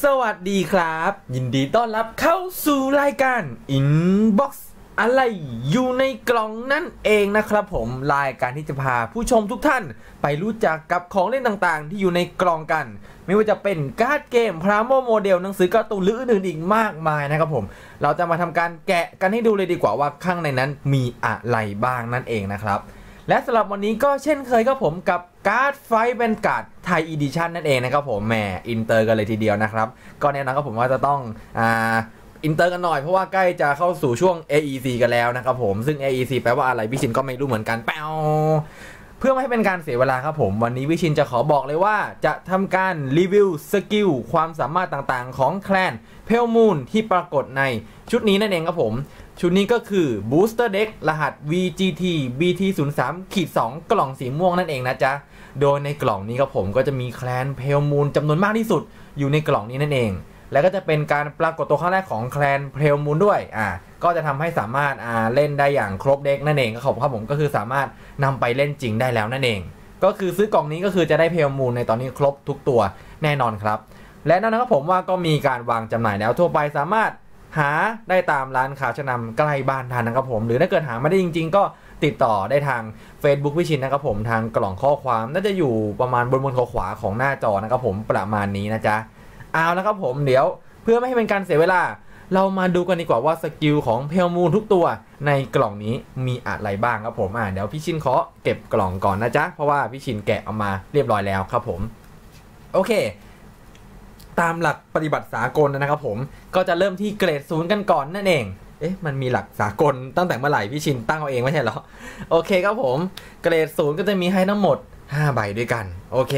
สวัสดีครับ ยินดีต้อนรับเข้าสู่รายการ Inbox อะไรอยู่ในกล่องนั่นเองนะครับผมรายการที่จะพาผู้ชมทุกท่าน ไปรู้จักกับของเล่นต่างๆ ที่อยู่ในกล่องกัน ไม่ว่าจะเป็นการ์ดเกมพราโมโมเดลหนังสือการ์ตูนหรืออื่นๆอีกมากมายนะครับผม เราจะมาทำการแกะกันให้ดูเลยดีกว่าว่าข้างในนั้นมีอะไรบ้างนั่นเองนะครับ และสำหรับวันนี้ก็เช่นเคยครับผมกับการ์ดไฟแวนการ์ดไทยอีดิชันนั่นเองนะครับผมแหมอินเตอร์กันเลยทีเดียวนะครับ ก็แน่นอนครับผมว่าจะต้องอ่าอินเตอร์กันหน่อยเพราะว่าใกล้จะเข้าสู่ช่วง AEC กันแล้วนะครับผมซึ่ง AEC แปลว่าอะไรพี่ชินก็ไม่รู้เหมือนกันแปวเพื่อไม่ให้เป็นการเสียเวลาครับผม วันนี้วิชินจะขอบอกเลยว่า จะทำการรีวิวสกิลความสามารถต่างๆ ของแคลนเพลมูนที่ปรากฏในชุดนี้นั่นเองครับผม ชุดนี้ก็คือ Booster Deck รหัส VGT BT03 ขีด2กล่องสีม่วงนั่นเองนะจ๊ะ โดยในกล่องนี้ครับผมก็จะมีแคลนเพลมูนจำนวนมากที่สุดอยู่ในกล่องนี้นั่นเอง แล้วก็จะเป็นการปรากฏตัวครั้งแรกของแคลนเพลมูนด้วย อ่า ก็จะทำให้สามารถอ่าเล่นได้อย่างครบเด็กนั่นเองครับผมครับผมก็คือสามารถนำไปเล่นจริงได้แล้วนั่นเอง ก็คือซื้อกล่องนี้ก็คือจะได้เพลมูนในตอนนี้ครบทุกตัวแน่นอนครับ และนั่นนะครับผมว่าก็มีการวางจำหน่ายแล้วทั่วไปสามารถ หาได้ตามร้านค้าชั้นนำใกล้บ้านทานนะครับผม หรือถ้าเกิดหาไม่ได้จริง ๆ ก็ติดต่อได้ทาง Facebook วิชินนะครับผมทางกล่องข้อความน่าจะอยู่ประมาณบนบนขวาของหน้าจอนะครับผมประมาณนี้นะจ๊ะเอาแล้วครับผมเดี๋ยวเพื่อไม่ให้เป็นการเสียเวลา เรามาดูกันดีกว่าว่าสกิลของเพลมูนทุกตัวในกล่องนี้มีอะไรบ้างครับผมอ่าเดี๋ยวพี่ชินขอเก็บกล่องก่อนนะจ๊ะเพราะว่าพี่ชินแกะเอามาเรียบร้อยแล้วครับผม โอเค ตามหลักปฏิบัติสากลนะครับผมก็จะเริ่มที่เกรดศูนย์กันก่อนนั่นเองเอ๊ะมันมีหลักสากลตั้งแต่เมื่อไหร่พี่ชินตั้งเอาเองไม่ใช่เหรอโอเคครับผมเกรดศูนย์ก็จะมีให้ทั้งหมด 5 ใบด้วยกัน โอเค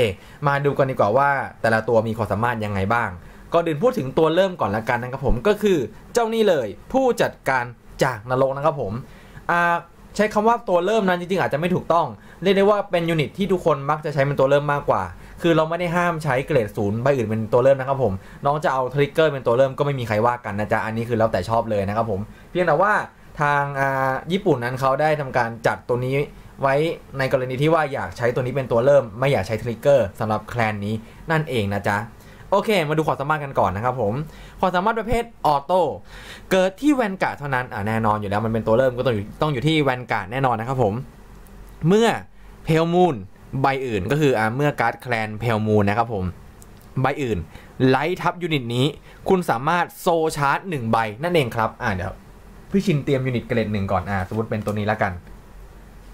มาดูกันดีกว่าว่า แต่ละตัวมีความสามารถยังไงบ้างก็ดื่นพูดถึงตัวเริ่มก่อนละกันนะครับผมก็คือเจ้านี่เลยผู้จัดการจากนรกนะครับผมอ่าใช้คำว่าตัวเริ่มนั้นจริงๆอาจจะไม่ถูกต้อง เรียกได้ว่าเป็นยูนิตที่ทุกคนมักจะใช้เป็นตัวเริ่มมากกว่า คือเราไม่ได้ห้ามใช้เกรดศูนย์ใบอื่นเป็นตัวเริ่มนะครับผม น้องจะเอาทริกเกอร์เป็นตัวเริ่มก็ไม่มีใครว่ากันนะจ๊ะ อันนี้คือแล้วแต่ชอบเลยนะครับผม เพียงแต่ว่าทางอ่าญี่ปุ่นนั้นเขาได้ทำการจัดตัวนี้ไว้ในกรณีที่ว่าอยากใช้ตัวนี้เป็นตัวเริ่ม ไม่อยากใช้ทริกเกอร์สำหรับแคลนนี้นั่นเองนะจ๊ะโอเค มาดูความสามารถกันก่อนนะครับผม ความสามารถประเภทออโต้ เกิดที่แวนการ์ดเท่านั้น อ่าแน่นอนอยู่แล้วมันเป็นตัวเริ่มก็ต้องอยู่ต้องอยู่ที่แวนการ์ดแน่นอนนะครับผม เมื่อเพลมูน ใบอื่นก็คืออ่าเมื่อการ์ดแคลนเพลมูนนะครับผมใบอื่นไลท์ทับยูนิตนี้ คุณสามารถโซชาร์จหนึ่งใบนั่นเองครับ อ่าเดี๋ยวพี่ชินเตรียมยูนิตเกรดหนึ่งก่อนอ่าสมมติเป็นตัวนี้แล้วกัน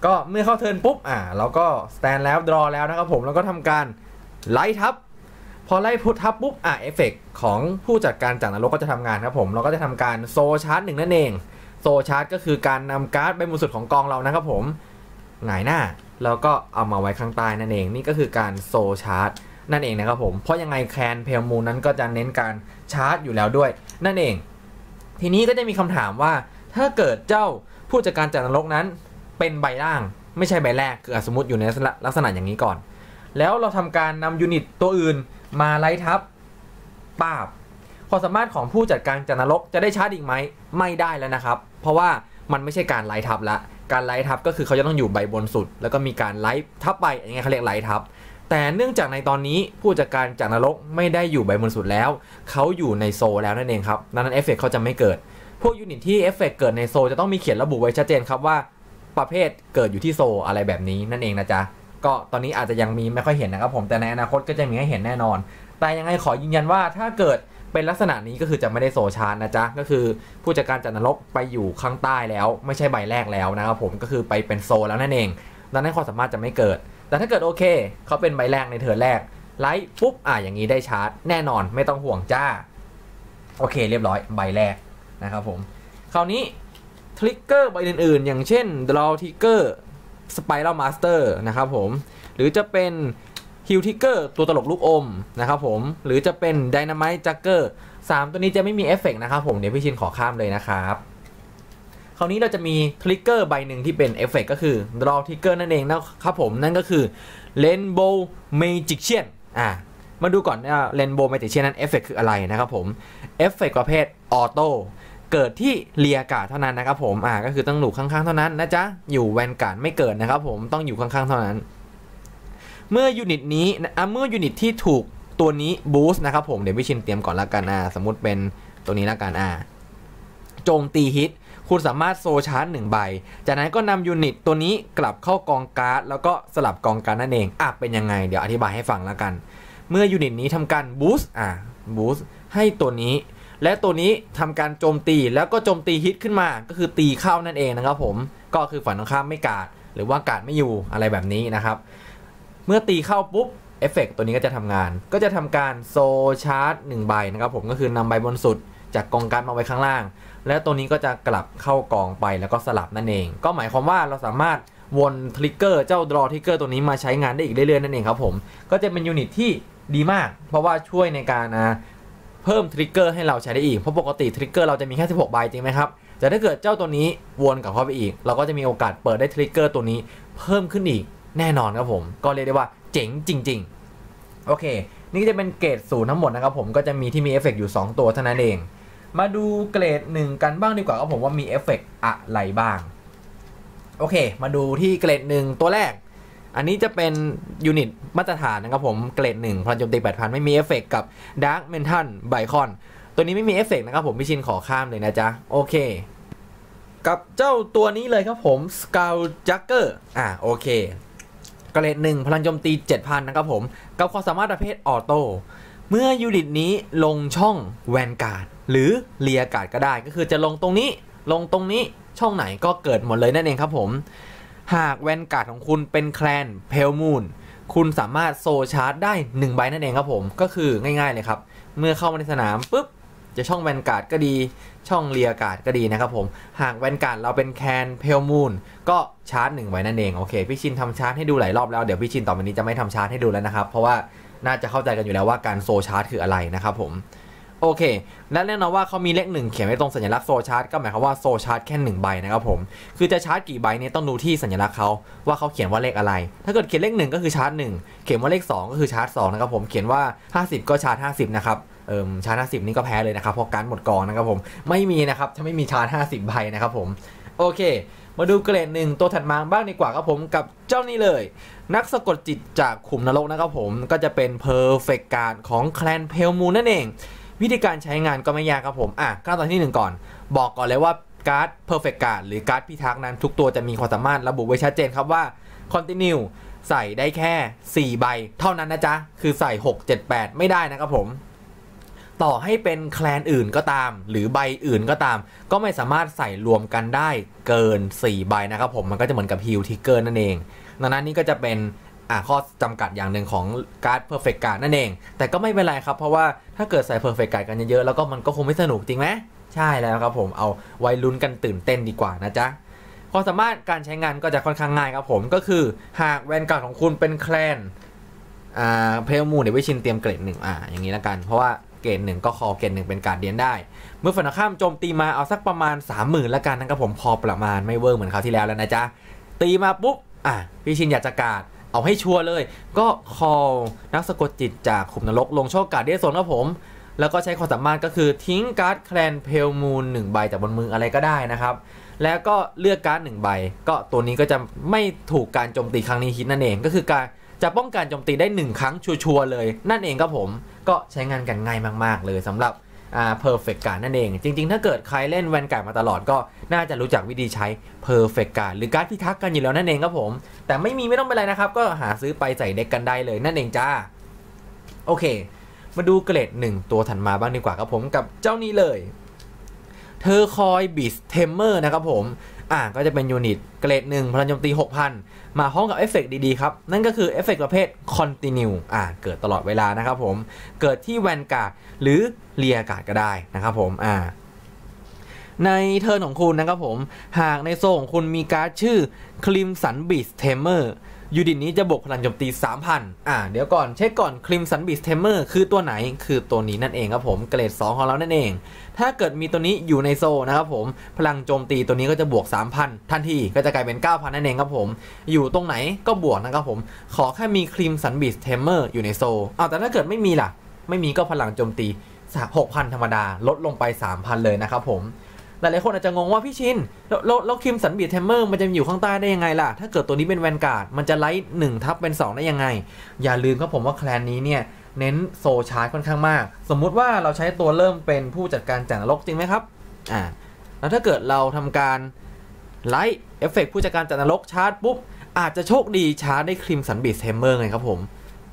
ก็เมื่อเข้าเทิร์นปุ๊บอ่าเราก็สแตนแล้วดรอแล้วนะครับผมแล้วก็ทำการไลท์ทับพอไล่พุททับปุ๊บอะเอฟเฟกของผู้จัดการจากนรกก็จะทำงานครับผมเราก็จะทำการโซชาร์จหนึ่งนั่นเองโซชาร์จก็คือการนำการ์ดใบมือสุดของกองเรานะครับผมหงายหน้า แล้วก็เอามาไว้ข้างใต้นั่นเอง นี่ก็คือการโซชาร์จนั่นเองนะครับผม เพราะยังไงแคนเพลมูนนั้นก็จะเน้นการชาร์จอยู่แล้วด้วย นั่นเอง ทีนี้ก็จะมีคำถามว่าถ้าเกิดเจ้าผู้จัดการจากนรกนั้นเป็นใบล่าง ไม่ใช่ใบแรกคือสมมติอยู่ในลักษณะอย่างนี้ก่อน แล้วเราทำการนำยูนิตตัวอื่นมาไล่ทับป้าบความสามารถของผู้จัดการจากนรกจะได้ชาร์จอีกไหมไม่ได้แล้วนะครับ เพราะว่ามันไม่ใช่การไล่ทับละ การไล่ทับก็คือเขาจะต้องอยู่ใบบนสุด แล้วก็มีการไล่ทับไปอย่างเงี้ยเขาเรียกไล่ทับ แต่เนื่องจากในตอนนี้ผู้จัดการจากนรกไม่ได้อยู่ใบบนสุดแล้ว เขาอยู่ในโซแล้วนั่นเองครับดังนั้นเอฟเฟกเขาจะไม่เกิด พวกยูนิตที่เอฟเฟกเกิดในโซจะต้องมีเขียนระบุไว้ชัดเจนครับว่าประเภทเกิดอยู่ที่โซอะไรแบบนี้นั่นเองนะจ๊ะก็ตอนนี้อาจจะยังมีไม่ค่อยเห็นนะครับผมแต่ในอนาคตก็จะมีให้เห็นแน่นอน แต่ยังไงขอยืนยันว่าถ้าเกิด เป็นลักษณะนี้ก็คือจะไม่ได้โซชาร์นะจ๊ะ ก็คือผู้จัดการจัดนรกไปอยู่ข้างใต้แล้ว ไม่ใช่ใบแรกแล้วนะครับผมก็คือไปเป็นโซแล้วนั่นเองดังนั้นความสามารถจะไม่เกิด แต่ถ้าเกิดโอเค เขาเป็นใบแรกในเทิร์แรกไลท์ปุ๊บอะอย่างนี้ได้ชาร์จแน่นอนไม่ต้องห่วงจ้า โอเคเรียบร้อยใบแรกนะครับผมคราวนี้ทริกเกอร์ใบอื่นๆ อย่างเช่น draw trigger spiral master นะครับผมหรือจะเป็น ฮิลทิกเกอร์ตัวตลกลูกอมนะครับผมหรือจะเป็นไดนาม t e จักเกอร์สตัวนี้จะไม่มีเอฟเฟกนะครับผมเดี๋ยวพี่ชินขอข้ามเลยนะครับคราวนี้เราจะมีทริกเกอร์ใบหนึ่งที่เป็นเอฟเฟกก็คือ draw trigger นั่นเองนะครับผมนั่นก็คือ rainbow magician อ่ามาดูก่อนว่า rainbow magician นั้นเอฟเฟกคืออะไรนะครับผมเอฟเฟกประเภทออโต้เกิดที่เรียกาเท่านั้นนะครับผมอ่าก็คือต้องหลูกข้างๆเท่านั้นนะจ๊ะอยู่แวนการ์ดไม่เกิดนะครับผมต้องอยู่ข้างๆเท่านั้น เมื่อยูนิตนี้อะเมื่อยูนิตที่ถูกตัวนี้บูสต์นะครับผมเดี๋ยวพี่ชินเตรียมก่อนละกันอ่าสมมติเป็นตัวนี้ละกันอ่าโจมตีฮิตคุณสามารถโซชาร์จหนึ่งใบ จากนั้นก็นำยูนิตตัวนี้กลับเข้ากองการ์ด แล้วก็สลับกองการ์ดนั่นเองอะเป็นยังไง เดี๋ยวอธิบายให้ฟังละกัน เมื่อยูนิตนี้ทำการบูสต์อ่าบูสต์ให้ตัวนี้ และตัวนี้ทำการโจมตีแล้วก็โจมตีฮิตขึ้นมา ก็คือตีเข้านั่นเองนะครับผม ก็คือฝันตรงข้ามไม่กาดหรือว่ากาดไม่อยู่อะไรแบบนี้นะครับ มื่อตีเข้าปุ๊บเอฟเฟกตัวนี้ก็จะทำงาน ก็จะทำการโซชาร์จ1ใบนะครับผมก็คือนำใบบนสุดจากกองการมาไว้ข้างล่าง และตัวนี้ก็จะกลับเข้ากองไปแล้วก็สลับนั่นเอง ก็หมายความว่าเราสามารถวนทริกเกอร์เจ้าดรอทริกเกอร์ตัวนี้มาใช้งานได้อีกเรื่อยๆนั่นเองครับผม ก็จะเป็นยูนิตที่ดีมาก เพราะว่าช่วยในการเพิ่มทริกเกอร์ให้เราใช้ได้อีก เพราะปกติทริกเกอร์เราจะมีแค่ 16 ใบจริงไหมครับ แต่ถ้าเกิดเจ้าตัวนี้วนกลับเข้าไปอีก เราก็จะมีโอกาสเปิดได้ทริกเกอร์ตัวนี้เพิ่มขึ้นอีก แน่นอนครับผม ก็เรียกได้ว่าเจ๋งจริง ๆ โอเค นี่จะเป็นเกรดศูนย์ทั้งหมดนะครับผมก็จะมีที่มีเอฟเฟกอยู่ 2 ตัวเท่านั้นเอง มาดูเกรด 1 กันบ้างดีกว่าครับผมว่ามีเอฟเฟกอะไรบ้าง โอเค มาดูที่เกรด 1 ตัวแรก อันนี้จะเป็นยูนิตมาตรฐานนะครับผมเกรดหนึ่งพลังโจมตี8,000 ไม่มีเอฟเฟกกับดาร์กเมนทัลไบคอนตัวนี้ไม่มีเอฟเฟกนะครับผมพี่ชินขอข้ามเลยนะจ๊ะโอเคกับเจ้าตัวนี้เลยครับผมสกาวจักเกอร์อ่าโอเค กรเลดหนึ่งพลังโจมตี 7,000 นะครับผม กับความสามารถประเภทออโต้เมื่อยูนิตนี้ลงช่องแวนการ์ดหรือเลียการ์ดก็ได้ก็คือจะลงตรงนี้ลงตรงนี้ช่องไหนก็เกิดหมดเลยนั่นเองครับผม หากแวนการ์ดของคุณเป็นแคลนเพลมูนคุณสามารถโซชาร์จได้ 1 ใบนั่นเองครับผม ก็คือง่ายๆเลยครับ เมื่อเข้ามาในสนามปุ๊บจะช่องแวนการ์ดก็ดี ช่องเลียการ์ดก็ดีนะครับผม หากแวนการ์ดเราเป็นแคนเพลมูนก็ชาร์จ1ไว้นั่นเองโอเคพี่ชินทำชาร์จให้ดูหลายรอบแล้วเดี๋ยวพี่ชินต่อไปนี้จะไม่ทำชาร์จให้ดูแล้วนะครับ เพราะว่าน่าจะเข้าใจกันอยู่แล้วว่าการโซชาร์จคืออะไรนะครับผมโอเค และแน่นอนว่าเขามีเลขหนึ่งเขียนไว้ตรงสัญลักษณ์โซชาร์จก็หมายความว่าโซชาร์จแค่หนึ่งใบนะครับผม คือจะชาร์จกี่ใบเนี่ยต้องดูที่สัญลักษณ์เขาว่าเขาเขียนว่าเลขอะไร ถ้าเกิดเขียนเลขหนึ่งก็คือชาร์จหนึ่งเขียนว่าเลขสองก็คือชาร์จสองนะครับผม เขียนว่า 50 ก็ชาร์จ50 นะครับ เอิมชาร์จ50 นี่ก็แพ้เลยนะครับเพราะการหมดกองนะครับผมไม่มีนะครับถ้าไม่มีชาร์จ50ใบนะครับผมโอเค มาดูเกรดหนึ่งตัวถัดมาบ้างดีกว่าครับผมกับเจ้านี้เลย นักสะกดจิตจากขุมนรกนะครับผมก็จะเป็นเพอร์เฟกการของแคลนเพลมูนนั่นเอง วิธีการใช้งานก็ไม่ยากครับผมอะขั้นตอนที่ 1 ก่อน บอกก่อนเลยว่าการ์ด perfect card หรือการ์ดพิทักษ์นั้น ทุกตัวจะมีความสามารถระบุไว้ชัดเจนครับว่า continue ใส่ได้แค่ 4 ใบ เท่านั้นนะจ๊ะคือใส่ 6 7 8 ไม่ได้นะครับผม ต่อให้เป็นแคลนอื่นก็ตาม หรือใบอื่นก็ตาม ก็ไม่สามารถใส่รวมกันได้เกิน 4 ใบนะครับผมมันก็จะเหมือนกับฮิลทิกเกอร์นั่นเองดังนั้นนี่ก็จะเป็นข้อจำกัดอย่างหนึ่งของการ์ดเพอร์เฟกต์การ์ดนั่นเอง แต่ก็ไม่เป็นไรครับ เพราะว่าถ้าเกิดใส่เพอร์เฟกต์การ์ดกันเยอะๆ แล้วก็มันก็คงไม่สนุกจริงไหมใช่แล้วครับผมเอาไว้ลุ้นกันตื่นเต้นดีกว่านะจ๊ะความสามารถการใช้งานก็จะค่อนข้างง่ายครับผมก็คือหากแวนการ์ดของคุณเป็นแคลนอ่าเพลมูเดี๋ยววิชินเตรียมเกรดหนึ่งอ่าอย่างนี้แล้วกัน เพราะว่า เกรดหนึ่งก็คอเกรดหนึ่งเป็นการเดียนได้ เมื่อฝันข้ามโจมตีมาเอาสักประมาณ 30,000แล้วกันนะครับผมพอประมาณไม่เวิร์กเหมือนคราวที่แล้วแล้วนะจ๊ะตีมาปุ๊บอะพี่ชินอยากจะกาดเอาให้ชัวร์เลย ก็คอลนักสะกดจิตจากขุมนรกลงโชคการ์ดเดียสนครับผม แล้วก็ใช้ความสามารถก็คือทิ้งการ์ดแคลนเพลมูล1ใบจากบนมืออะไรก็ได้นะครับแล้วก็เลือกการ์ด1ใบ ก็ตัวนี้ก็จะไม่ถูกการโจมตีครั้งนี้ฮิตนั่นเองก็คือการ จะป้องกันโจมตีได้ 1 ครั้งชัวร์เลย นั่นเองครับผมก็ใช้งานกันง่ายมาก ๆ เลยสำหรับอ่า perfect card นั่นเอง จริง ๆ ถ้าเกิดใครเล่นแวนการ์ดมาตลอดก็น่าจะรู้จักวิธีใช้ perfect card หรือการพิทักษ์กันอยู่แล้วนั่นเองครับผม แต่ไม่มีไม่ต้องเป็นไรนะครับ ก็หาซื้อไปใส่เด็กกันได้เลยนั่นเองจ้า โอเค มาดูเกรดหนึ่งตัวถัดมาบ้างดีกว่าครับผมกับเจ้านี้เลยเธอคอยบิสเทมเมอร์นะครับผม อ่าก็จะเป็นยูนิตเกรดหนึ่งพลังโจมตี 6,000 มาห้องกับเอฟเฟกดีๆครับ นั่นก็คือเอฟเฟกประเภทคอนติเนียอ่าเกิดตลอดเวลานะครับผม เกิดที่แวนการ์ดหรือเรียการ์ดก็ได้นะครับผมอ่าในเทิร์นของคุณนะครับผม หากในโซของคุณมีการ์ดชื่อคลิมสันบิสเทมเมอร์ ยูนิตนี้จะบวกพลังโจมตี 3,000 อ่า เดี๋ยวก่อนเช็คก่อนคลิมสันบิสเทมเมอร์คือตัวไหนคือตัวนี้นั่นเองครับผมเกรด 2 ของเรานั่นเอง ถ้าเกิดมีตัวนี้อยู่ในโซนะครับผม พลังโจมตีตัวนี้ก็จะบวก 3,000 ทันทีก็จะกลายเป็น 9,000 นั่นเองครับผม อยู่ตรงไหนก็บวกนะครับผม ขอแค่มีคลิมสันบิสเทมเมอร์อยู่ในโซเอาแต่ถ้าเกิดไม่มีล่ะ ไม่มีก็พลังโจมตี 6,000 ธรรมดาลดลงไป 3,000 เลยนะครับผม หลายๆคนอาจจะงงว่าพี่ชินแล้วแล้วคิมสันบีดเทมเมอร์มันจะอยู่ข้างใต้ได้ยังไงล่ะ ถ้าเกิดตัวนี้เป็นแวนการ์ดมันจะไลท์หนึ่งทับเป็น 2 ได้ยังไง อย่าลืมครับผมว่าแคลนนี้เนี่ยเน้นโซชาร์จค่อนข้างมาก สมมุติว่าเราใช้ตัวเริ่มเป็นผู้จัดการจากนรกจริงไหมครับอ่าแล้วถ้าเกิดเราทำการไลท์เอฟเฟกผู้จัดการจากนรกชาร์จปุ๊บอาจจะโชคดีชาร์จได้ครีมสันบีดเทมเมอร์ไงครับผม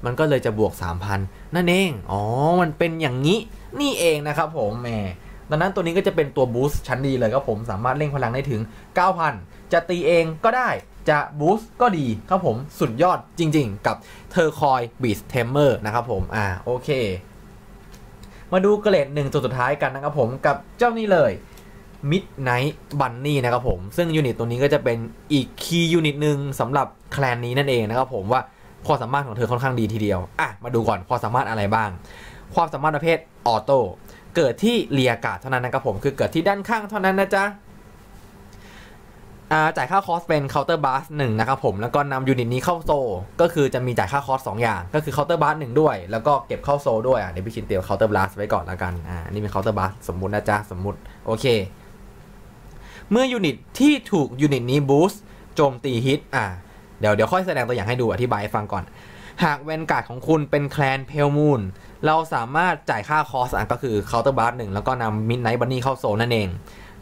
มันก็เลยจะบวก 3,000 นั่นเอง อ๋อ มันเป็นอย่างนี้ นี่เองนะครับผมแหม ดังนั้นตัวนี้ก็จะเป็นตัวบูสต์ชั้นดีเลยครับผมสามารถเร่งพลังได้ถึง 9,000 จะตีเองก็ได้จะบูสต์ก็ดีครับผมสุดยอดจริงๆ กับเทอร์คอยบีสเทมเมอร์นะครับผมอ่าโอเค มาดูเกรดหนึ่งตัวสุดท้ายกันนะครับผมกับเจ้านี่เลย Midnight Bunny นะครับผม ซึ่งยูนิตตัวนี้ก็จะเป็นอีกคีย์ยูนิตหนึ่งสำหรับแคลนนี้นั่นเองนะครับผมว่าความสามารถของเธอค่อนข้างดีทีเดียว อะ มาดูก่อนความสามารถอะไรบ้าง ความสามารถประเภทออโต้ เกิดที่เรียกาศเท่านั้นนะครับผมคือเกิดที่ด้านข้างเท่านั้นนะจ๊ะจ่ายค่าคอสเป็นเคาน์เตอร์บาร์หนึ่งนะครับผมแล้วก็นำยูนิตนี้เข้าโซ ก็คือจะมีจ่ายค่าคอสสองอย่าง ก็คือเคาน์เตอร์บาร์หนึ่งด้วย แล้วก็เก็บเข้าโซด้วยเดี๋ยวพี่ชินเตรียมเคาน์เตอร์บาร์ไว้ก่อนแล้วกันอ่านี่เป็นเคาน์เตอร์บาร์สมมุตินะจ๊ะสมมุติโอเค เมื่อยูนิตที่ถูกยูนิตนี้บูสต์โจมตีฮิตอ่าเดี๋ยวเดี๋ยวค่อยแสดงตัวอย่างให้ดูอธิบายให้ฟังก่อน หากแวนการ์ดของคุณเป็นแคลนเพลมูนเราสามารถจ่ายค่าคอสอะก็คือเคาน์เตอร์บาร์หนึ่งแล้วก็นำมิดไนท์บันนี่เข้าโซนนั่นเอง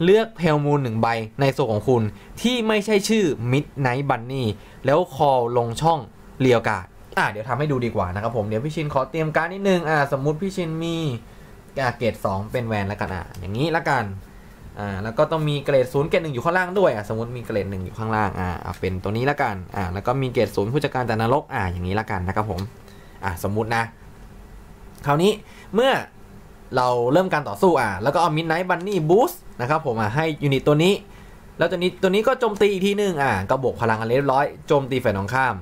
เลือกเพลมูนหนึ่งใบในโซนของคุณที่ไม่ใช่ชื่อมิดไนท์บันนี่แล้วคอลงช่องเรียวการ์ดอะเดี๋ยวทำให้ดูดีกว่านะครับผมเดี๋ยวพี่ชินขอเตรียมการนิดนึงอะสมมุติพี่ชินมีเกรด2เป็นแวนแล้วกันอะอย่างนี้และกัน อ่าแล้วก็ต้องมีเกรดศูนย์เกรดหนึ่งอยู่ข้างล่างด้วยอะสมมติมีเกรดหนึ่งอยู่ข้างล่างอ่าเอาเป็นตัวนี้ละกันอ่าแล้วก็มีเกรดศูนย์ผู้จัดการจากนรกอ่าอย่างนี้ละกันนะครับผมอ่าสมมุตินะ คราวนี้เมื่อเราเริ่มการต่อสู้อะแล้วก็เอามิดไนท์บันนี่บูสต์นะครับผมอะให้ยูนิตตัวนี้ แล้วตัวนี้ตัวนี้ก็โจมตีอีกทีนึงอะก็บวกพลังกันเรียบร้อยโจมตีฝ่ายตรงข้าม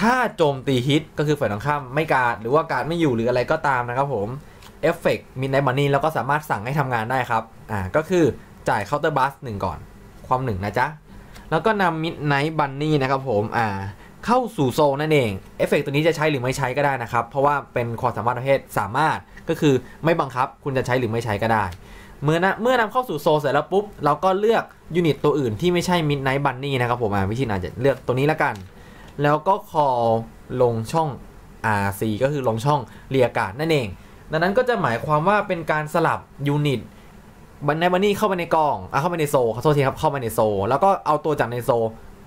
ถ้าโจมตีฮิตก็คือฝ่ายตรงข้ามไม่การหรือว่าการไม่อยู่หรืออะไรก็ตามนะครับผม เอฟเฟกต์มิดไนท์บันนี่เราก็สามารถสั่งให้ทำงานได้ครับ อ่า ก็คือจ่ายเคาน์เตอร์บัสหนึ่งก่อน ความหนึ่งนะจ๊ะ แล้วก็นำมิดไนท์บันนี่นะครับผม อ่า เข้าสู่โซนนั่นเอง เอฟเฟกตัวนี้จะใช้หรือไม่ใช้ก็ได้นะครับ เพราะว่าเป็นความสามารถประเภทสามารถ ก็คือไม่บังคับ คุณจะใช้หรือไม่ใช้ก็ได้ เมื่อนะเมื่อนำเข้าสู่โซนเสร็จแล้วปุ๊บ เราก็เลือกยูนิตตัวอื่นที่ไม่ใช่มิดไนท์บันนี่นะครับผมวิชินาจจะเลือกตัวนี้ละกัน แล้วก็คอลงช่อง RC ก็คือลงช่องเรียกาศนั่นเอง ดังนั้นก็จะหมายความว่าเป็นการสลับยูนิตบันไนบันนี่เข้าไปในกองอะเข้าไปในโซขอโทษทีครับเข้าไปในโซ แล้วก็เอาตัวจากในโซ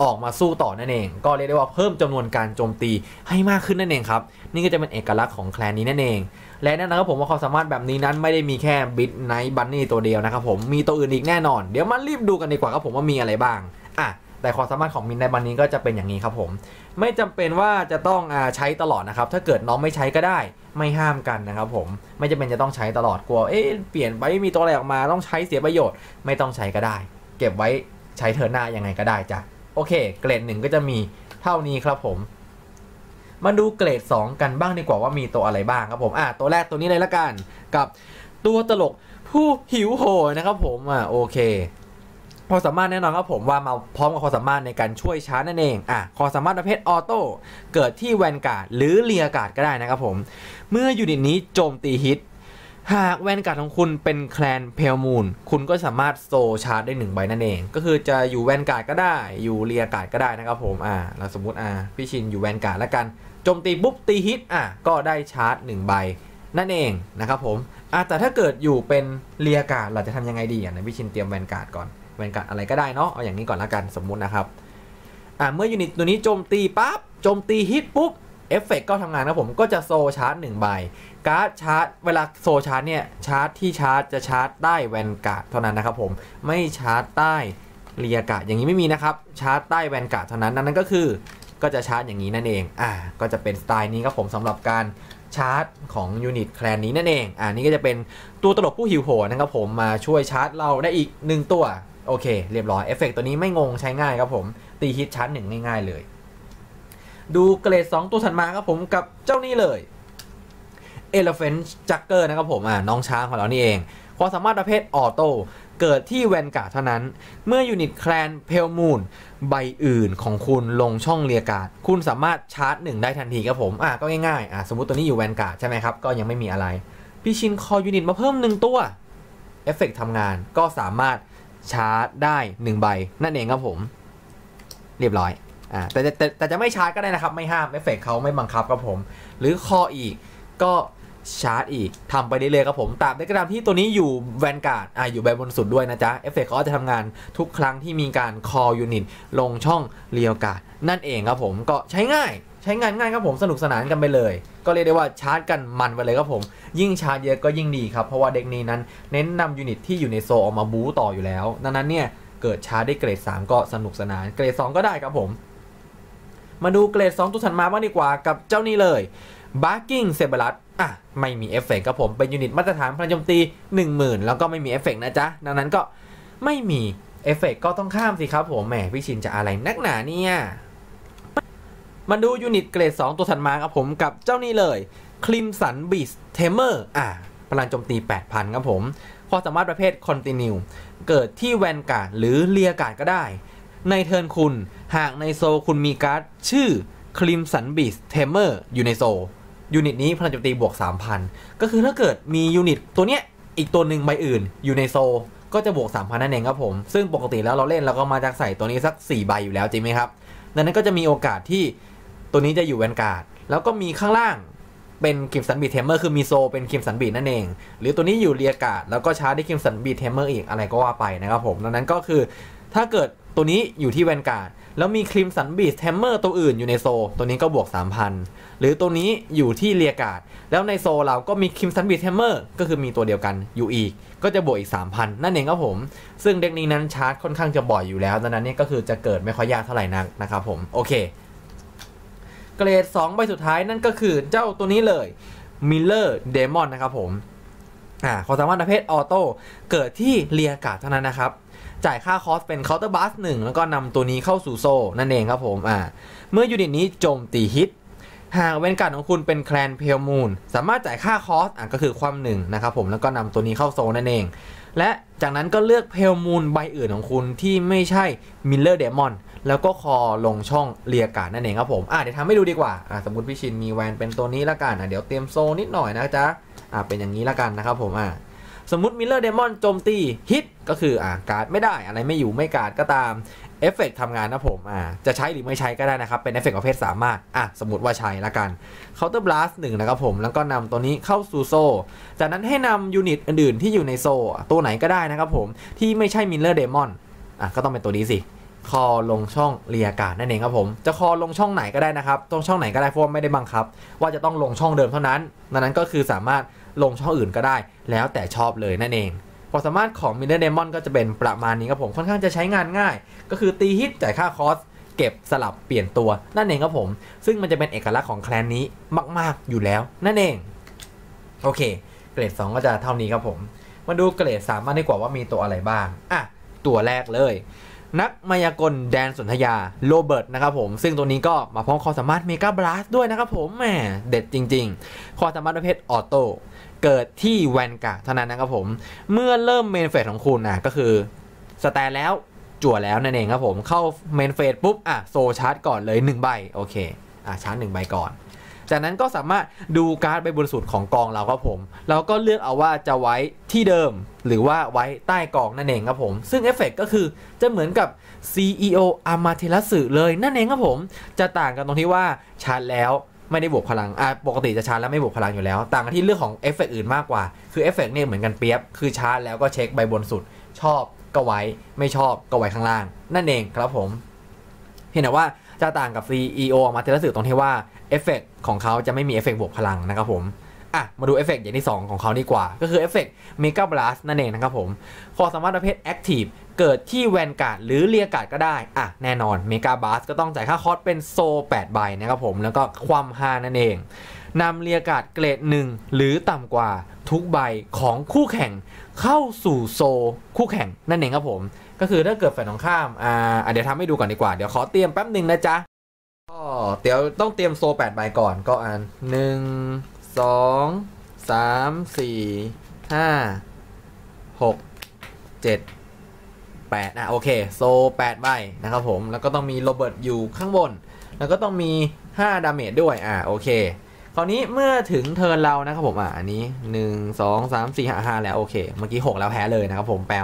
ออกมาสู้ต่อนั่นเอง ก็เรียกได้ว่าเพิ่มจำนวนการโจมตีให้มากขึ้นนั่นเองครับ นี่ก็จะเป็นเอกลักษณ์ของแคลนนี้นั่นเอง และแน่นอนครับผมว่าความสามารถแบบนี้นั้นไม่ได้มีแค่บิทไนท์บันนี่ตัวเดียวนะครับผมมีตัวอื่นอีกแน่นอน เดี๋ยวมารีบดูกันดีกว่าครับผมว่ามีอะไรบ้างอะแต่ความสามารถของมินไนท์บันนี่ก็จะเป็นอย่างนี้ครับผม ไม่จำเป็นว่าจะต้องอใช้ตลอดนะครับถ้าเกิดน้องไม่ใช้ก็ได้ ไม่ห้ามกันนะครับผมไม่จำเป็นจะต้องใช้ตลอดกลัวเอ๊ะเปลี่ยนไปมีตัวอะไรออกมาต้องใช้เสียประโยชน์ ไม่ต้องใช้ก็ได้ เก็บไว้ใช้เทอร์หน้ายังไงก็ได้จ้ะโอเค เกรดหนึ่งก็จะมีเท่านี้ครับผมมาดูเกรด 2 กันบ้างดีกว่าว่ามีตัวอะไรบ้างครับผมอะตัวแรกตัวนี้เลยละกัน กับตัวตลกผู้หิวโหยนะครับผมอะโอเค ความสามารถแน่นอนครับผมว่ามาพร้อมกับความสามารถในการช่วยชาร์จนั่นเองอะความสามารถประเภทออโต้เกิดที่แวนการ์ดหรือเลียการ์ดก็ได้นะครับผม เมื่อยูนิตนี้โจมตีฮิต หากแวนการ์ดของคุณเป็นแคลนเพลมูนคุณก็สามารถโซชาร์จได้หนึ่งใบนั่นเอง ก็คือจะอยู่แวนการ์ดก็ได้ อยู่เรียการ์ดก็ได้นะครับผมอ่าเราสมมติอ่าพี่ชินอยู่แวนการ์ดแล้วกันโจมตีปุ๊บตีฮิตอะก็ได้ชาร์จหนึ่งใบนั่นเองนะครับผมอะแต่ถ้าเกิดอยู่เป็นเรียการ์ดเราจะทำยังไงดีอะในพี่ชินเตรียมแวนการ์ดก่อน แวนการ์ดอะไรก็ได้เนาะเอาอย่างนี้ก่อนละกันสมมุตินะครับอ่าเมื่อยูนิตตัวนี้โจมตีปั๊บโจมตีฮิตปุ๊บเอฟเฟกก็ทำงานนะผมก็จะโซชาร์จหนึ่งใบการ์ดชาร์จเวลาโซชาร์จเนี่ยชาร์จที่ชาร์จจะชาร์จได้แวนการ์ดเท่านั้นนะครับผมไม่ชาร์จใต้เรียการ์อย่างนี้ไม่มีนะครับชาร์จใต้แวนการ์ดเท่านั้นนั่นก็คือก็จะชาร์จอย่างนี้นั่นเองอ่าก็จะเป็นสไตล์นี้ครับผมสำหรับการชาร์จของยูนิตแคลนนี้นั่นเองอ่านี่ก็จะเป็นตัวตลกผู้หิวโหยนะครับผมมาช่วยชาร์จเราได้อีกหนึ่งตัว โอเค เรียบร้อยเอฟเฟกตัวนี้ไม่งงใช้ง่ายครับผม ตีฮิตชาร์จหนึ่งง่ายๆเลย ดูเกรด 2 ตัวถัดมาครับผมกับเจ้านี่เลย Elephant Jugger นะครับผมอ่าน้องช้างของเรานี่เองความสามารถประเภทออโต้เกิดที่แวนการ์ดเท่านั้น เมื่อยูนิตแคลนเพลมูนใบอื่นของคุณลงช่องเรียการ์ดคุณสามารถชาร์จหนึ่งได้ทันทีครับผมอะก็ง่ายๆอะสมมติตัวนี้อยู่แวนการ์ดใช่ไหมครับ ก็ยังไม่มีอะไร พี่ชินคอยูนิตมาเพิ่มหนึ่งตัวเอฟเฟกทำงานก็สามารถ ชาร์จได้หนึ่งใบ นั่นเองครับผม เรียบร้อยอ่าแต่แต่แต่จะไม่ชาร์จก็ได้นะครับ ไม่ห้ามเอฟเฟกเขาไม่บังคับครับผม หรือคออีกก็ชาร์จอีกทำไปได้เลยครับผมตาบใดก็ตามที่ตัวนี้อยู่แวนการ์ดอ่าอยู่ใบบนสุดด้วยนะจ๊ะเอฟเฟกเขาจะทำงานทุกครั้งที่มีการคอยูนิตลงช่องเรียวการ์ดนั่นเองครับผมก็ใช้ง่าย ใช้งานง่ายครับผมสนุกสนานกันไปเลย ก็เรียกได้ว่าชาร์จกันมันไปเลยครับผม ยิ่งชาร์จเยอะก็ยิ่งดีครับ เพราะว่าเด็กนี้นั้นเน้นนำยูนิตที่อยู่ในโซออกมาบู๊ต่ออยู่แล้ว ดังนั้นเนี่ยเกิดชาร์จได้เกรด 3 ก็สนุกสนาน เกรด 2 ก็ได้ครับผม มาดูเกรด 2 ตัวถัดมาบ้างดีกว่ากับเจ้านี้เลย Barking s e b e r u s อะไม่มีเอฟเฟกครับผม เป็นยูนิตมาตรฐานพลังโจมตี 10,000 แล้วก็ไม่มีเอฟเฟกนะจ๊ะ ดังนั้นก็ไม่มีเอฟเฟกก็ต้องข้ามสิครับผมแหมพี่ชินจะอะไรนักหนาเนี่ย มาดูยูนิตเกรด 2 ตัวถัดมาครับผมกับเจ้านี้เลย Crimson Beast Tamer อะพลังโจมตี 8,000 ครับผมความสามารถประเภท Continue เกิดที่แวนการ์ดหรือเลียการ์ดก็ได้ ในเทิร์นคุณ หากในโซคุณมีการ์ดชื่อ Crimson Beast Tamer อยู่ในโซยูนิตนี้พลังโจมตีบวก 3,000 ก็คือถ้าเกิดมียูนิตตัวเนี้ยอีกตัวหนึ่งใบอื่นอยู่ในโซก็จะบวก 3,000 นั่นเองครับผม ซึ่งปกติแล้วเราเล่นเราก็มาจากใส่ตัวนี้สัก 4 ใบอยู่แล้วจริงไหมครับ ดังนั้นก็จะมีโอกาสที่ ตัวนี้จะอยู่แวนการ์ด แล้วก็มีข้างล่างเป็นคิมสันบีเทมเมอร์คือมีโซเป็นคิมสันบีนั่นเอง หรือตัวนี้อยู่เรียการ์ดแล้วก็ชาร์จได้คิมสันบีเทมเมอร์อีกอะไรก็ว่าไปนะครับผมดังนั้นก็คือถ้าเกิดตัวนี้อยู่ที่แวนการ์ดแล้วมีครีมสันบีเทมเมอร์ตัวอื่นอยู่ในโซ ตัวนี้ก็บวก 3,000 หรือตัวนี้อยู่ที่เรียการ์ดแล้วในโซเราก็มีคิมสันบีเทมเมอร์ก็คือมีตัวเดียวกันอยู่อีก ก็จะบวกอีก 3,000 นั่นเองครับผม ซึ่งเด็กนี้นั้นชาร์จค่อนข้างจะบ่อยอยู่แล้วดังนั้นนี่ก็คือจะเกิดไม่ค่อยยากเท่าไหร่นักนะครับผมโอเค เกรด 2 ใบสุดท้ายนั่นก็คือเจ้าตัวนี้เลย Miller Demon นนะครับผมอ่าความสามารถประเภทออโต้เกิดที่เรียกาดเท่านั้นนะครับ จ่ายค่าคอสเป็นเคาน์เตอร์บัสหนึ่งแล้วก็นำตัวนี้เข้าสู่โซนั่นเองครับผมอ่าเมื่อยูนิตนี้โจมตีฮิตหากเวนการของคุณเป็นแคลนเพลมูนสามารถจ่ายค่าคอสอะก็คือความหนึ่งนะครับผมแล้วก็นำตัวนี้เข้าโซนั่นเอง และจากนั้นก็เลือกเพลมูลใบอื่นของคุณที่ไม่ใช่มิลเลอร์เดมอนแล้วก็คอลงช่องเรียการ์ดนั่นเองครับผมอะเดี๋ยวทำให้ดูดีกว่าอะสมมติพี่ชินมีแวนเป็นตัวนี้ละกันอะเดี๋ยวเตรียมโซนิดหน่อยนะจ๊ะอะเป็นอย่างนี้ละกันนะครับผมอะสมมติมิลเลอร์เดมอนโจมตีฮิตก็คืออะการ์ดไม่ได้อะไรไม่อยู่ไม่การ์ดก็ตาม เอฟเฟกทำงานนะผมอ่าจะใช้หรือไม่ใช้ก็ได้นะครับ เป็นเอฟเฟกประเภทสามารถอะสมมติว่าใช้ละกันเคาน์เตอร์บลัสหนึ่งนะครับผม แล้วก็นำตัวนี้เข้าสู่โซ่ จากนั้นให้นำยูนิตอื่นๆ ที่อยู่ในโซ่ ตัวไหนก็ได้นะครับผม ที่ไม่ใช่มิลเลอร์เดมอนอะก็ต้องเป็นตัวนี้สิคอลงช่องเรียการนั่นเองครับผม จะคอลงช่องไหนก็ได้นะครับ ตรงช่องไหนก็ได้เพราะไม่ได้บังคับ ว่าจะต้องลงช่องเดิมเท่านั้นดังนั้นก็คือสามารถลงช่องอื่นก็ได้ แล้วแต่ชอบเลยนั่นเอง ความสามารถของมิลเลอร์เดมอนก็จะเป็นประมาณนี้ครับผมค่อนข้างจะใช้งานง่าย ก็คือตีฮิตจ่ายค่าคอสเก็บสลับเปลี่ยนตัวนั่นเองครับผม ซึ่งมันจะเป็นเอกลักษณ์ของแคลนนี้มาก ๆ อยู่แล้ว นั่นเอง โอเค เกรด 2 ก็จะเท่านี้ครับผม มาดูเกรด3มากดีกว่าว่ามีตัวอะไรบ้าง อะ ตัวแรกเลย นักมายากลแดนสนธยาโรเบิร์ตนะครับผม ซึ่งตัวนี้ก็มาพร้อมความสามารถเมกาบลัสด้วยนะครับผมแหมเด็ดจริง ๆ ความสามารถประเภทออโต้ เกิดที่แวนการ์ดเท่านั้นนะครับผม เมื่อเริ่มเมนเฟสของคุณนะก็คือสแตนแล้วจั่วแล้วนั่นเองครับผมเข้าเมนเฟสปุ๊บอะโซชาร์จก่อนเลย 1 ใบโอเคอะชาร์จ1ใบก่อน จากนั้นก็สามารถดูการ์ดใบบนสุดของกองเราครับผม เราก็เลือกเอาว่าจะไว้ที่เดิม หรือว่าไว้ใต้กองนั่นเองครับผม ซึ่งเอฟเฟกก็คือจะเหมือนกับ CEO อามาเทลัสเลยนั่นเองครับผม จะต่างกันตรงที่ว่าชาร์จแล้ว ไม่ได้บวกพลัง อะปกติจะชาร์จแล้วไม่บวกพลังอยู่แล้ว ต่างกันที่เรื่องของเอฟเฟกอื่นมากกว่า คือเอฟเฟกเนี่ยเหมือนกันเปียบ คือชาร์จแล้วก็เช็คใบบนสุด ชอบก็ไว้ ไม่ชอบก็ไว้ข้างล่าง นั่นเองครับผม เพียงแต่ว่าจะต่างกับ CEO มาเทลัสึตรงที่ว่าเอฟเฟกของเขาจะไม่มีเอฟเฟกบวกพลังนะครับผมอะมาดูเอฟเฟกอย่างที่ 2 ของเขาดีกว่า ก็คือเอฟเฟกเมกาบลัสนั่นเองนะครับผม ความสามารถประเภทแอคทีฟ เกิดที่แวนการ์ดหรือเรียการ์ดก็ได้ อะ แน่นอนเมกาบลัสก็ต้องจ่ายค่าคอสเป็นโซ 8 ใบนะครับผม แล้วก็ความฮานั่นเองนำเรียการ์ดเกรดหนึ่งหรือต่ำกว่าทุกใบของคู่แข่งเข้าสู่โซคู่แข่งนั่นเองครับผม ก็คือถ้าเกิดฝ่ายตรงข้ามอ่าเดี๋ยวทำให้ดูก่อนดีกว่า เดี๋ยวขอเตรียมแป๊บหนึ่งนะจ๊ะก็เดี๋ยวต้องเตรียมโซ8ใบก่อนก็อ่านหนึ่งสองสามสี่ห้าหกเจ็ด แปดอะโอเคโซ8ใบนะครับผมแล้วก็ต้องมีโรเบิร์ตอยู่ข้างบน แล้วก็ต้องมี 5 ดาเมจด้วยอะโอเคคราวนี้เมื่อถึงเทิร์นเรานะครับผมอะอันนี้ 1 2 3 4 5 5 แล้วโอเค เมื่อกี้ 6 แล้วแพ้เลยนะครับผมแปล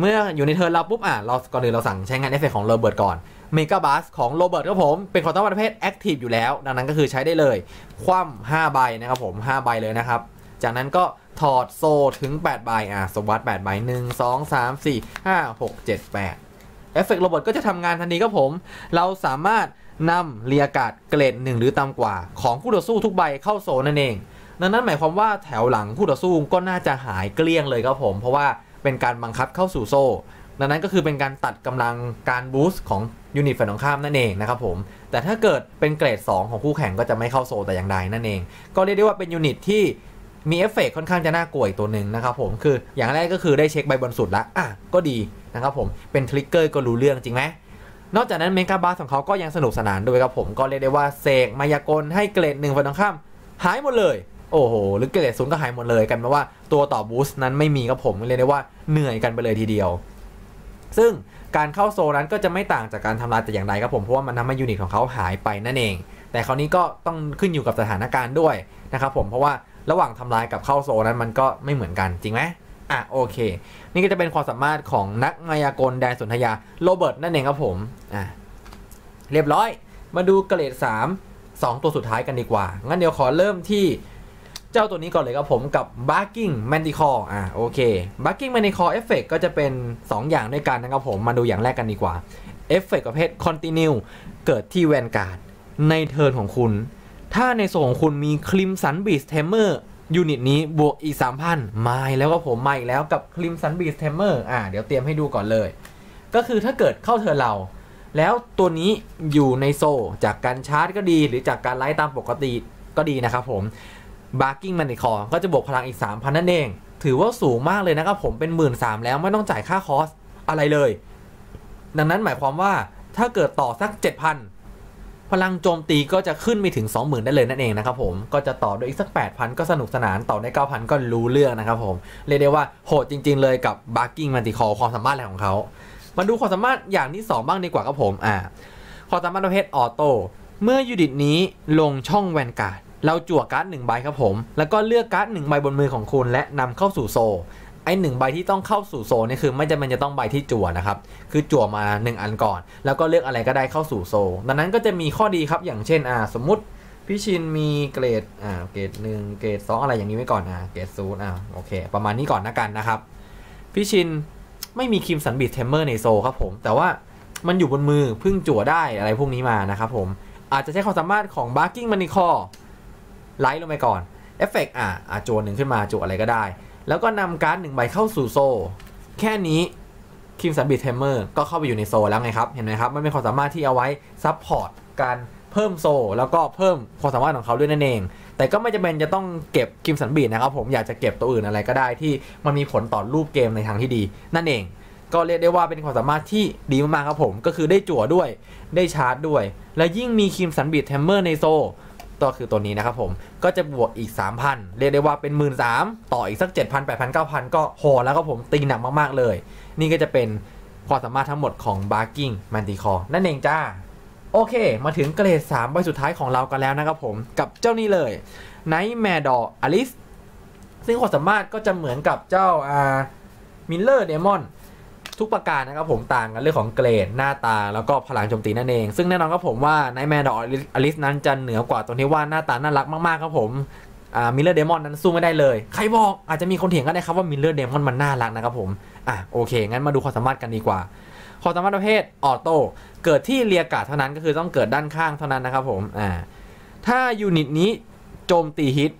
เมื่ออยู่ในเทิร์นเราปุ๊บอะเราก่อนอื่นเราสั่งใช้งานเอฟเฟกของโรเบิร์ตก่อนเมกาบัสของโรเบิร์ตครับผม เป็นของต้องประเภทแอคทีฟอยู่แล้ว ดังนั้นก็คือใช้ได้เลย คว่ำ5ใบนะครับผม 5 ใบเลยนะครับ จากนั้นก็ ถอดโซ่ถึง8ใบอะสวัสด8ใบ1 2 3 4 5 6 7 8เอฟเฟกต์โรบิร์ตก็จะทำงานทันทีครับผม เราสามารถนำเรียกาศเกรด1 หรือต่ำกว่า ของคู่ต่อสู้ทุกใบเข้าโซนนั่นเอง ดังนั้นหมายความว่าแถวหลังคู่ต่อสู้ก็น่าจะหายเกลี้ยงเลยครับผม เพราะว่าเป็นการบังคับเข้าสู่โซ่ดังนั้นก็คือเป็นการตัดกำลังการบูสต์ของยูนิตฝั่งตรงข้ามนั่นเองนะครับผม แต่ถ้าเกิดเป็นเกรด 2 ของคู่แข่งก็จะไม่เข้าโซแต่อย่างใดนั่นเอง ก็เรียกได้ว่าเป็นยูนิตที่ มีเอฟเฟกค่อนข้างจะน่ากลัวอีกตัวหนึ่งนะครับผมคืออย่างแรกก็คือได้เช็คใบบนสุดละอะก็ดีนะครับผมเป็นทริกเกอร์ก็รู้เรื่องจริงไหมนอกจากนั้นเมกาบาสของเขาก็ยังสนุกสนานด้วยครับผมก็เรียกได้ว่าเสกมายากลให้เกรดหนึ่งฝั่งตรงข้ามหายหมดเลยโอ้โหหรือเกรดศูนย์ก็หายหมดเลยกันแปลว่าตัวต่อบูสต์นั้นไม่มีครับผมเรียกได้ว่าเหนื่อยกันไปเลยทีเดียว ซึ่งการเข้าโซนั้นก็จะไม่ต่างจากการทำลายแต่อย่างใดครับผมเพราะว่ามันทำให้ยูนิตของเขาหายไปนั่นเอง แต่คราวนี้ก็ต้องขึ้นอยู่กับสถานการณ์ด้วยนะครับผมเพราะว่า ระหว่างทำลายกับเข้าโซนั้นมันก็ไม่เหมือนกันจริงไหมอะโอเค นี่ก็จะเป็นความสามารถของนักมายากลแดนสนธยาโรเบิร์ตนั่นเองครับผมอะเรียบร้อย มาดูเกรด3 2 ตัวสุดท้ายกันดีกว่า งั้นเดี๋ยวขอเริ่มที่เจ้าตัวนี้ก่อนเลยครับผมกับ Barking Manticore อะโอเค Barking Manticore Effect ก็จะเป็น 2 อย่างด้วยกันนะครับผม มาดูอย่างแรกกันดีกว่า Effect ประเภท Continue เกิดที่แวนการ์ดในเทิร์นของคุณ ถ้าในโซนของคุณมี Crimson Beast Tamer ยูนิตนี้บวกอีก 3,000มาแล้วก็ผมมาอีกแล้วกับ Crimson Beast Tamer อ่าเดี๋ยวเตรียมให้ดูก่อนเลย ก็คือถ้าเกิดเข้าเทิร์นเรา แล้วตัวนี้อยู่ในโซจากการชาร์จก็ดี หรือจากการไล่ตามปกติก็ดีนะครับผม Barking m a n i c o r ก็จะบวกพลังอีก 3,000 นั่นเอง ถือว่าสูงมากเลยนะครับผมเป็น 1 3ื่นแล้วไม่ต้องจ่ายค่าคอสอะไรเลย ดังนั้นหมายความว่าถ้าเกิดต่อสัก 7,000 พลังโจมตีก็จะขึ้นไปถึง 20,000 ได้เลยนั่นเองนะครับผมก็จะต่อด้วยอีกสัก 8,000 ก็สนุกสนานต่อได้ 9,000 ก็รู้เรื่องนะครับผม เรียกได้ว่าโหดจริง ๆ เลยกับ Barking m a n t i c o r ความสามารถอะไรของเขามาดูความสามารถอย่างที่ 2 บ้างดีกว่าครับผมอ่าความสามารถประเภทออโต้เมื่อยูนิตนี้ลงช่องแวนการ์ดเราจั่วการ์ดหนึ่งใบครับผม แล้วก็เลือกการ์ดหนึ่งใบบนมือของคุณและนำเข้าสู่โซ ไอ้หนึ่งใบที่ต้องเข้าสู่โซนนี่คือไม่จำเป็นจะต้องใบที่จั่วนะครับ คือจั่วมา 1 อันก่อน แล้วก็เลือกอะไรก็ได้เข้าสู่โซนดังนั้นก็จะมีข้อดีครับอย่างเช่นอ่าสมมติพี่ชินมีเกรดอ่าเกรดหนึ่งเกรดสองอะไรอย่างนี้ไว้ก่อนอ่าเกรดศูนย์อ่าโอเค ประมาณนี้ก่อนนะกันนะครับ พี่ชินไม่มีคิมสันบีทเทมเมอร์ในโซครับผม แต่ว่ามันอยู่บนมือเพึ่งจั่วได้อะไรพวกนี้มานะครับผมอาจจะใช้ความสามารถของ Barking m a n i c o r ไลท์ลงไปก่อนเอฟเฟกอะอะจั่วหนึ่งขึ้นมาจั่วอะไรก็ได้ แล้วก็นำการ์ดหนึ่งใบเข้าสู่โซ แค่นี้คิมสันบีทเทมเมอร์ก็เข้าไปอยู่ในโซแล้วไงครับ เห็นไหมครับ มันเป็นความสามารถที่เอาไว้ซับพอร์ตการเพิ่มโซ แล้วก็เพิ่มความสามารถของเขาด้วยนั่นเอง แต่ก็ไม่จำเป็นจะต้องเก็บคิมสันบีทนะครับผมอยากจะเก็บตัวอื่นอะไรก็ได้ที่มันมีผลต่อรูปเกมในทางที่ดี นั่นเอง ก็เรียกได้ว่าเป็นความสามารถที่ดีมากๆครับผมก็คือได้จั่วด้วยได้ชาร์จด้วย และยิ่งมีคิมสันบีทเทมเมอร์ในโซ ก็คือตัวนี้นะครับผมก็จะบวกอีก 3,000 เรียกได้ว่าเป็น 1 3ื่นต่ออีกสัก 7,000 8,000 9,000 ก็โหแล้วครับผมตีหนักมากๆเลย นี่ก็จะเป็นความสามารถทั้งหมดของ Barking Manticore นั่นเองจ้า โอเค มาถึงเกรด3ใบสุดท้ายของเรากันแล้วนะครับผมกับเจ้านี้เลย Nightmare Doll Alice ซึ่งความสามารถก็จะเหมือนกับเจ้าอ่า Miller Demon ทุกประการนะครับผมต่างกันเรื่องของเกรดหน้าตาแล้วก็พลังโจมตีนั่นเอง ซึ่งแน่นอนครับผมว่าในแมนดออลิสนั้นจะเหนือกว่าตรงที่ว่าหน้าตาน่ารักมากๆครับผมอ่ามิลเลอร์เดมอนนั้นสู้ไม่ได้เลย ใครบอกอาจจะมีคนเถียงกันได้ครับว่ามิลเลอร์เดมอนมันน่ารักนะครับผมอะโอเค งั้นมาดูความสามารถกันดีกว่าความสามารถประเภทออโต้เกิดที่เรียกาดเท่านั้นก็คือต้องเกิดด้านข้างเท่านั้นนะครับผมอ่าถ้ายูนิตนี้โจมตีฮิต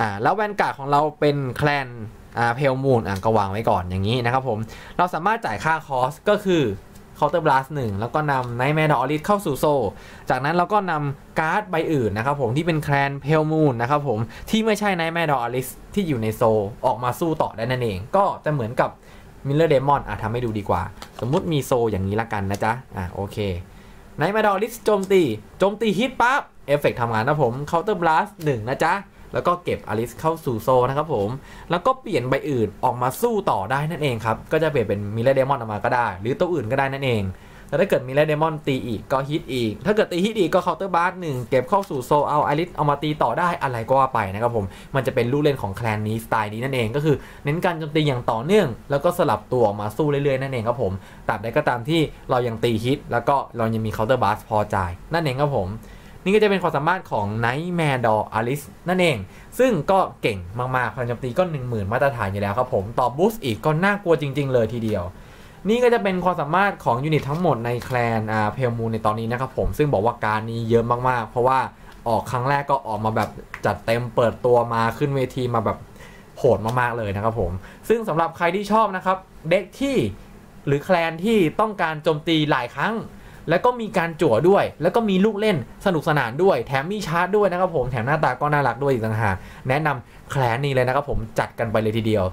อ่าแล้วแวนการ์ดของเราเป็นแคลน เพลมูนอะก็วางไว้ก่อนอย่างนี้นะครับผมเราสามารถจ่ายค่าคอสก็คือเคาน์เตอร์บลัสหนึ่งแล้วก็นำไนท์แมนออริสเข้าสู่โซ จากนั้นเราก็นำการ์ดใบอื่นนะครับผมที่เป็นแคลนเพลมูนนะครับผมที่ไม่ใช่ไนท์แมนออริสที่อยู่ในโซ ออกมาสู้ต่อได้นั่นเอง ก็จะเหมือนกับมิลเลอร์เดมอนอะทำให้ดูดีกว่า สมมุติมีโซอย่างนี้ละกันนะจ๊ะ อะโอเคไนท์มดอลิสโจมตี โจมตีฮิตปั๊บเอฟเฟกทำงานนะผมเคาน์เตอร์บลัสหนึ่งนะจ๊ะ แล้วก็เก็บอลิสเข้าสู่โซนะครับผม แล้วก็เปลี่ยนใบอื่นออกมาสู้ต่อได้นั่นเองครับ ก็จะเปลี่ยนเป็นมิเลเดมอนออกมาก็ได้ หรือตัวอื่นก็ได้นั่นเอง แต่ถ้าเกิดมิเลเดมอนตีอีกก็ฮิตอีก ถ้าเกิดตีฮิตอีกก็เคาน์เตอร์บาร์หนึ่งเก็บเข้าสู่โซเอาไอริสเอามาตีต่อได้อะไรก็ว่าไปนะครับผม มันจะเป็นลูกเล่นของแคลนนี้สไตล์นี้นั่นเองก็คือ เน้นการโจมตีอย่างต่อเนื่อง แล้วก็สลับตัวออกมาสู้เรื่อยๆนั่นเองครับผมตราบใดก็ตามที่เรายังตีฮิตแล้วก็เรายังมีเคาน์เตอร์บาร์พอจ่ายนั่นเองครับผม นี่ก็จะเป็นความสามารถของ Nightmare Doll Alice นั่นเอง ซึ่งก็เก่งมากๆพลังโจมตีก็ 10,000 มาตรฐานอยู่แล้วครับผม ต่อบูสต์อีกก็น่ากลัวจริง ๆ เลยทีเดียว นี่ก็จะเป็นความสามารถของยูนิตทั้งหมดในแคลนอาเพลมูในตอนนี้นะครับผม ซึ่งบอกว่าการนี้เยอะมากๆ เพราะว่าออกครั้งแรกก็ออกมาแบบจัดเต็มเปิดตัวมาขึ้นเวทีมาแบบโหดมากๆเลยนะครับผม ซึ่งสำหรับใครที่ชอบนะครับ เด็กที่หรือแคลนที่ต้องการโจมตีหลายครั้ง แล้วก็มีการจั่วด้วย แล้วก็มีลูกเล่นสนุกสนานด้วย แถมมีชาร์จด้วยนะครับผม แถมหน้าตาก็น่ารักด้วยอีกต่างหาก แนะนำแคลนนี้เลยนะครับผมจัดกันไปเลยทีเดียว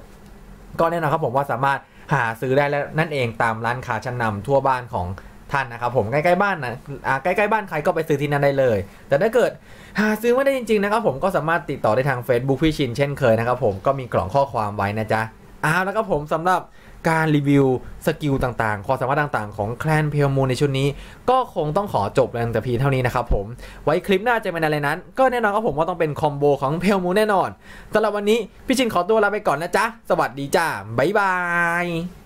ก็แน่นอนครับผมว่าสามารถหาซื้อได้แล้วนั่นเองตามร้านค้าชั้นนำทั่วบ้านของท่านนะครับผมใกล้ๆบ้านนะใกล้ๆบ้านใครก็ไปซื้อที่นั่นได้เลย แต่ถ้าเกิดหาซื้อไม่ได้จริงๆนะครับผมก็สามารถติดต่อได้ทาง Facebook พี่ชินเช่นเคยนะครับผมก็มีกล่องข้อความไว้นะจ๊ะอ้าวแล้วก็ผมสำหรับ การรีวิวสกิลต่างๆ ความสามารถต่างๆ ของแคลนเพลมูนในชุดนี้ ก็คงต้องขอจบเพียงแต่เพียงเท่านี้นะครับผม ไว้คลิปหน้าจะเป็นอะไรนั้น ก็แน่นอนครับผมว่าต้องเป็นคอมโบของเพลมูนแน่นอนสำหรับวันนี้พี่ชินขอตัวลาไปก่อนนะจ๊ะ สวัสดีจ้าบ๊ายบาย